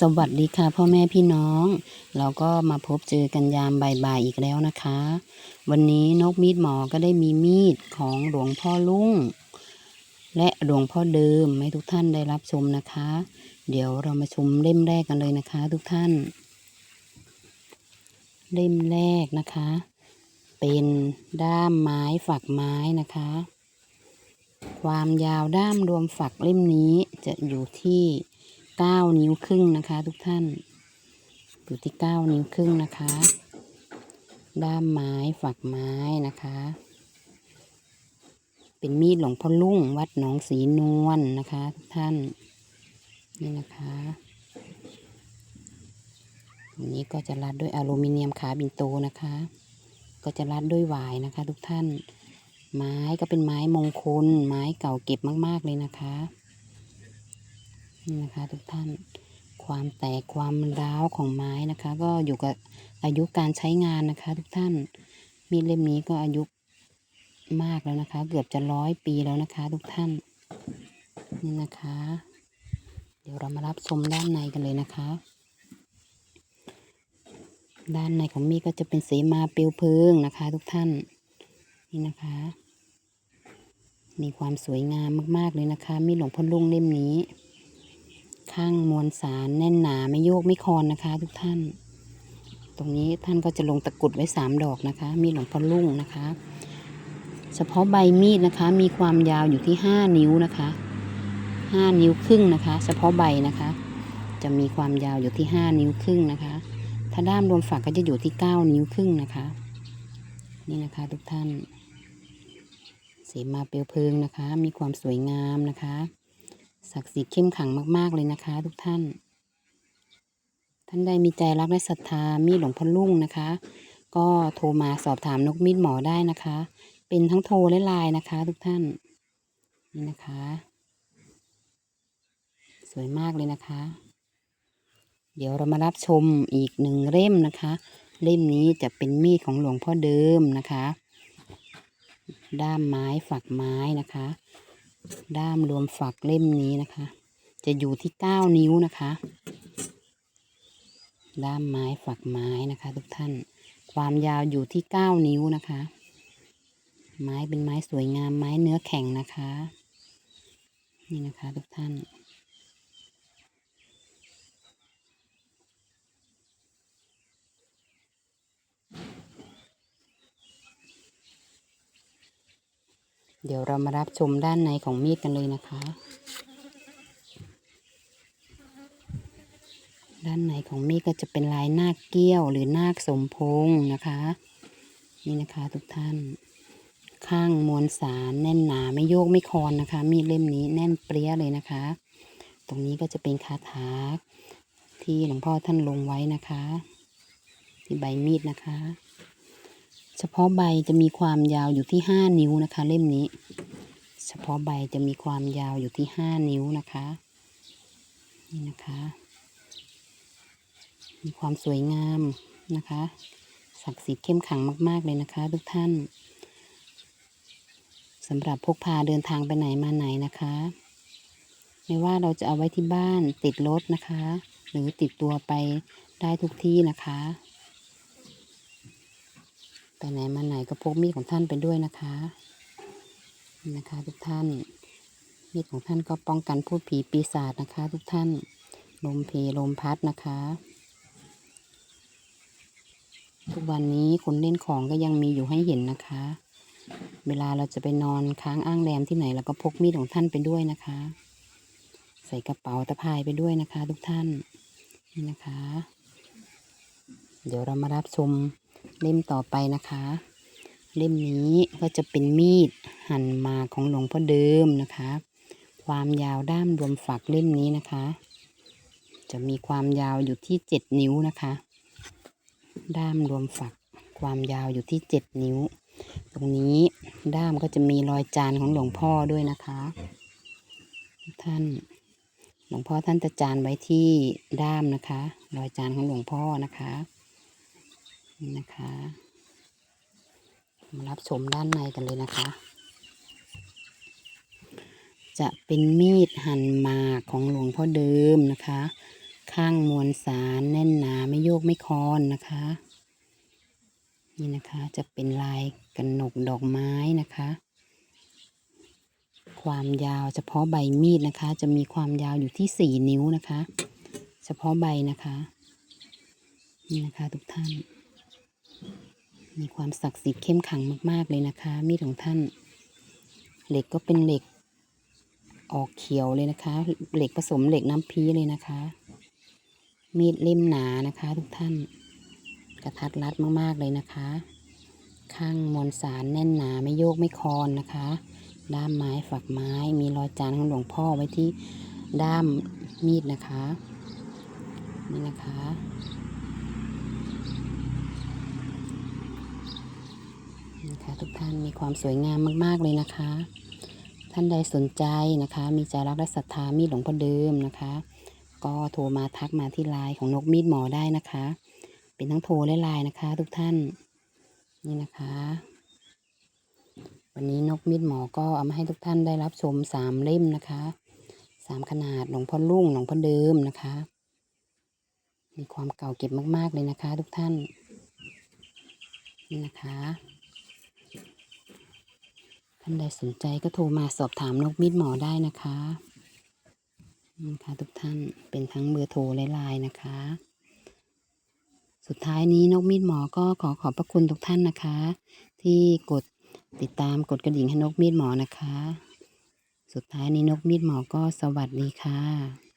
สวัสดีค่ะพ่อแม่พี่น้อง เราก็มาพบเจอกันยามบ่ายๆอีกแล้วนะคะ วันนี้นกมีดหมอก็ได้มีมีดของหลวงพ่อลุ่งและหลวงพ่อเดิมให้ทุกท่านได้รับชมนะคะ เดี๋ยวเรามาชมเล่มแรกกันเลยนะคะ ทุกท่าน เล่มแรกนะคะ เป็นด้ามไม้ฝักไม้นะคะ ความยาวด้ามรวมฝักเล่มนี้จะอยู่ที่ เก้านิ้วครึ่งนะคะ ทุกท่าน อยู่ที่เก้านิ้วครึ่งนะคะ ด้ามไม้ฝักไม้นะคะ เป็นมีดหลวงพ่อลุ่งวัดหนองสีนวลนะคะ ทุกท่าน นี่นะคะอันนี้ก็จะรัดด้วยอลูมิเนียมขาบินโตนะคะ ก็จะรัดด้วยหวายนะคะ ทุกท่าน ไม้ก็เป็นไม้มงคล ไม้เก่าเก็บมาก ๆ เลยนะคะ นี่นะคะทุกท่านความแตกความร้าวของไม้นะคะ ก็อยู่กับอายุการใช้งานนะคะ ทุกท่านมีดเล่มนี้ก็อายุมากแล้วนะคะ เกือบจะร้อยปีแล้วนะคะ ทุกท่านนี่นะคะ เดี๋ยวเรามารับชมด้านในกันเลยนะคะ ด้านในของมีดก็จะเป็นสีมาเปลวเพลิงนะคะ ทุกท่านนี่นะคะ มีความสวยงามมากๆเลยนะคะ มีดหลวงพ่อลุงเล่มนี้ ข้างมวลสารแน่นหนาไม่โยกไม่คลอนนะคะ ทุกท่าน ตรงนี้ท่านก็จะลงตะกรุดไว้สามดอกนะคะ มีหลวงพ่อลุ่งนะคะ เฉพาะใบมีดนะคะ มีความยาวอยู่ที่ห้านิ้วนะคะห้านิ้วครึ่งนะคะ เฉพาะใบนะคะ จะมีความยาวอยู่ที่ห้านิ้วครึ่งนะคะ ถ้าด้ามรวมฝักก็จะอยู่ที่เก้านิ้วครึ่งนะคะ นี่นะคะทุกท่านสีมาเปลวเพลิงนะคะ มีความสวยงามนะคะ ศักดิ์สิทธิ์เข้มขังมาก ๆ เลยนะคะ ทุกท่าน ท่านใดมีใจรักและศรัทธามีดหลวงพ่อลุ่งนะคะ ก็โทรมาสอบถามนกมีดหมอได้นะคะ เป็นทั้งโทรและไลน์นะคะ ทุกท่าน นี่นะคะ สวยมากเลยนะคะ เดี๋ยวเรามารับชมอีกหนึ่งเล่มนะคะ เล่มนี้จะเป็นมีดของหลวงพ่อเดิมนะคะ ด้ามไม้ฝักไม้นะคะ ด้ามรวมฝักเล่มนี้นะคะ จะอยู่ที่เก้านิ้วนะคะ ด้ามไม้ฝักไม้นะคะ ทุกท่าน ความยาวอยู่ที่เก้านิ้วนะคะ ไม้เป็นไม้สวยงามไม้เนื้อแข็งนะคะ นี่นะคะทุกท่าน เดี๋ยวเรามารับชมด้านในของมีดกันเลยนะคะ ด้านในของมีดก็จะเป็นลายนาคเกี้ยวหรือนาคสมพงนะคะ นี่นะคะทุกท่าน ข้างมวลสารแน่นหนาไม่โยกไม่คลอนนะคะ มีดเล่มนี้แน่นเปรี้ยเลยนะคะ ตรงนี้ก็จะเป็นคาถาที่หลวงพ่อท่านลงไว้นะคะ ที่ใบมีดนะคะ เฉพาะใบจะมีความยาวอยู่ที่ห้านิ้วนะคะ เล่มนี้ เฉพาะใบจะมีความยาวอยู่ที่ห้านิ้วนะคะ นี่นะคะ มีความสวยงามนะคะศักดิ์สิทธิ์เข้มขังมาก ๆ เลยนะคะ ทุกท่านสำหรับพกพาเดินทางไปไหนมาไหนนะคะ ไม่ว่าเราจะเอาไว้ที่บ้านติดรถนะคะ หรือติดตัวไปได้ทุกที่นะคะ ไปไหนมาไหนก็พกมีดของท่านไปด้วยนะคะนะคะทุกท่าน มีดของท่านก็ป้องกันพูดผีปีศาจนะคะ ทุกท่านลมเพลลมพัดนะคะ ทุกวันนี้คนเล่นของก็ยังมีอยู่ให้เห็นนะคะ เวลาเราจะไปนอนค้างอ้างแรมที่ไหนเราก็พกมีดของท่านไปด้วยนะคะ ใส่กระเป๋าตะพายไปด้วยนะคะ ทุกท่านนี่นะคะ เดี๋ยวเรามารับชม เล่มต่อไปนะคะ เล่มนี้ก็จะเป็นมีดหั่นมาของหลวงพ่อเดิมนะคะ ความยาวด้ามรวมฝักเล่มนี้นะคะ จะมีความยาวอยู่ที่เจ็ดนิ้วนะคะ ด้ามรวมฝักความยาวอยู่ที่เจ็ดนิ้ว ตรงนี้ด้ามก็จะมีรอยจานของหลวงพ่อด้วยนะคะ ท่านหลวงพ่อท่านจะจานไว้ที่ด้ามนะคะ รอยจานของหลวงพ่อนะคะ นี่นะคะมารับชมด้านในกันเลยนะคะ จะเป็นมีดหั่นหมากของหลวงพ่อเดิมนะคะ ข้างมวลสารแน่นหนาไม่โยกไม่คลอนนะคะ นี่นะคะจะเป็นลายกระหนกดอกไม้นะคะ ความยาวเฉพาะใบมีดนะคะ จะมีความยาวอยู่ที่สี่นิ้วนะคะ เฉพาะใบนะคะ นี่นะคะทุกท่าน มีความศักดิ์สิทธิ์เข้มขังมาก ๆ เลยนะคะ มีดของท่าน เหล็กก็เป็นเหล็ก ออกเขียวเลยนะคะ เหล็กผสมเหล็กน้ำพีเลยนะคะ มีดเล่มหนานะคะ ทุกท่าน กระทัดรัดมากๆเลยนะคะ ข้างมวลสารแน่นหนาไม่โยกไม่คลอนนะคะ ด้ามไม้ฝักไม้ มีรอยจานของหลวงพ่อไว้ที่ด้ามมีดนะคะ นี่นะคะ นี่ค่ะ ทุกท่านมีความสวยงามมาก ๆ เลยนะคะ ท่านใดสนใจนะคะ มีใจรักและศรัทธามีดหลวงพ่อเดิมนะคะ ก็โทรมาทักมาที่ไลน์ของนกมีดหมอได้นะคะ เป็นทั้งโทรและไลน์นะคะ ทุกท่านนี่นะคะ วันนี้นกมีดหมอก็เอามาให้ทุกท่านได้รับชมสามเล่มนะคะสามขนาดหลวงพ่อลุ่งหลวงพ่อเดิมนะคะ มีความเก่าเก็บมาก ๆ เลยนะคะ ทุกท่านนี่นะคะ ท่านใดสนใจก็โทรมาสอบถามนกมีดหมอได้นะคะนะค่ะทุกท่านเป็นทั้งเบอร์โทรและไลน์นะคะ สุดท้ายนี้นกมีดหมอก็ขอขอบพระคุณทุกท่านนะคะ ที่กดติดตามกดกระดิ่งให้นกมีดหมอนะคะ สุดท้ายนี้นกมีดหมอก็สวัสดีค่ะ